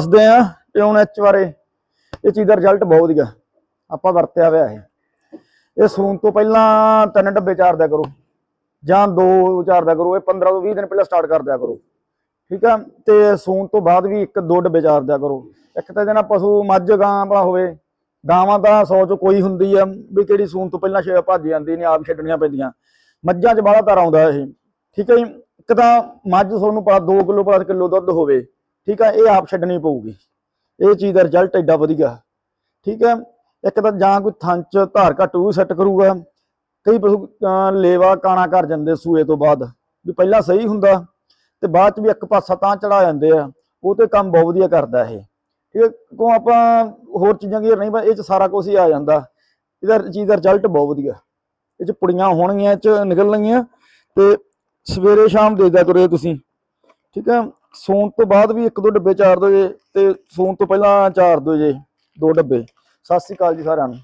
ਦੱਸਦੇ ਆ peon H ਬਾਰੇ ਇਹ ਚੀਜ਼ ਦਾ ਰਿਜ਼ਲਟ ਬਹੁਤ ਵਧੀਆ। ਆਪਾਂ ਵਰਤਿਆ ਹੋਇਆ ਇਹ। ਇਹ ਸੂਣ ਤੋਂ ਪਹਿਲਾਂ ਤਿੰਨ ਡੱਬੇ ਚਾਰ ਦਿਆ ਕਰੋ। ਜਾਂ ਦੋ ਚਾਰ ਦਿਆ ਕਰੋ। ਇਹ 15 ਤੋਂ 20 ਦਿਨ ਪਹਿਲਾਂ ਸਟਾਰਟ ਕਰ ਦਿਆ ਕਰੋ। ਠੀਕ ਆ? ਤੇ ਸੂਣ ਤੋਂ ਬਾਅਦ ਵੀ ਇੱਕ ਦੋ ਡੱਬੇ ਚਾਰ ਦਿਆ ਕਰੋ। ਇੱਕ ਤਾਂ ਜਨਾ ਪਸ਼ੂ ਮੱਝ, ਗਾਂ ਭਲਾ ਹੋਵੇ। ਗਾਵਾਂ ਤਾਂ 100 ਚ ਕੋਈ ਹੁੰਦੀ ਆ ਵੀ ਕਿਹੜੀ ਸੂਣ ਤੋਂ ਪਹਿਲਾਂ ਛੇ ਭੱਜ ਜਾਂਦੀ ਨੇ ਆਪ ਛੱਡਣੀਆਂ ਪੈਂਦੀਆਂ। ਮੱਝਾਂ 'ਚ ਬਾਹਲਾ ਤਰ ਆਉਂਦਾ ਇਹ। ਠੀਕ ਹੈ ਜੀ? ਇੱਕ ਤਾਂ ਮੱਝ ਤੁਹਾਨੂੰ ਪਤਾ 2 ਕਿਲੋ ਪਲੱਸ ਕਿਲੋ ਦੁੱਧ ਹੋਵੇ। ਠੀਕ ਆ, ਇਹ ਆਪ ਛੱਡਣੀ ਪਊਗੀ। ਇਹ ਚੀਜ਼ ਦਾ ਰਿਜ਼ਲਟ ਐਡਾ ਵਧੀਆ। ਠੀਕ ਹੈ ਇੱਕ ਤਾਂ ਜਾਂ ਕੋਈ ਥਣ ਚ ਧਾਰ ਘੱਟ ਉਹ ਸੈੱਟ ਕਰੂਗਾ। ਕਈ ਪਸ਼ੂ ਲੇਵਾ ਕਾਣਾ ਕਰ ਜਾਂਦੇ ਸੂਏ ਤੋਂ ਬਾਅਦ, ਵੀ ਪਹਿਲਾਂ ਸਹੀ ਹੁੰਦਾ, ਤੇ ਬਾਅਦ ਚ ਵੀ ਇੱਕ ਪਾਸਾ ਤਾਂ ਚੜਾ ਜਾਂਦੇ ਆ। ਉਹ ਤੇ ਕੰਮ ਬਹੁਤ ਵਧੀਆ ਕਰਦਾ ਇਹ। ਠੀਕ ਹੈ ਕਿਉਂ ਆਪਾਂ ਹੋਰ ਚੀਜ਼ਾਂ ਕੀ ਨਹੀਂ ਪਰ ਇਹ ਚ ਸਾਰਾ ਕੁਝ ਹੀ ਆ ਜਾਂਦਾ। ਇਹਦਾ ਚੀਜ਼ ਦਾ ਰਿਜ਼ਲਟ ਬਹੁਤ ਵਧੀਆ। ਇਹ ਚ ਪੁੜੀਆਂ ਹੋਣਗੀਆਂ, ਇਹ ਚ ਨਿਕਲਣਗੀਆਂ, ਤੇ ਸਵੇਰੇ ਸ਼ਾਮ ਦੇ ਤੁਰੇ ਤੁਸੀਂ। ਠੀਕ ਹੈ ਸੌਣ ਤੋਂ ਬਾਅਦ ਵੀ ਇੱਕ ਦੋ ਡੱਬੇ ਚਾਰ ਦਿਓ ਜੇ ਤੇ ਸੌਣ ਤੋਂ ਪਹਿਲਾਂ ਚਾਰ ਦਿਓ ਜੇ, ਦੋ ਡੱਬੇ। ਸਤਿ ਸ੍ਰੀ ਅਕਾਲ ਜੀ ਸਾਰਿਆਂ ਨੂੰ।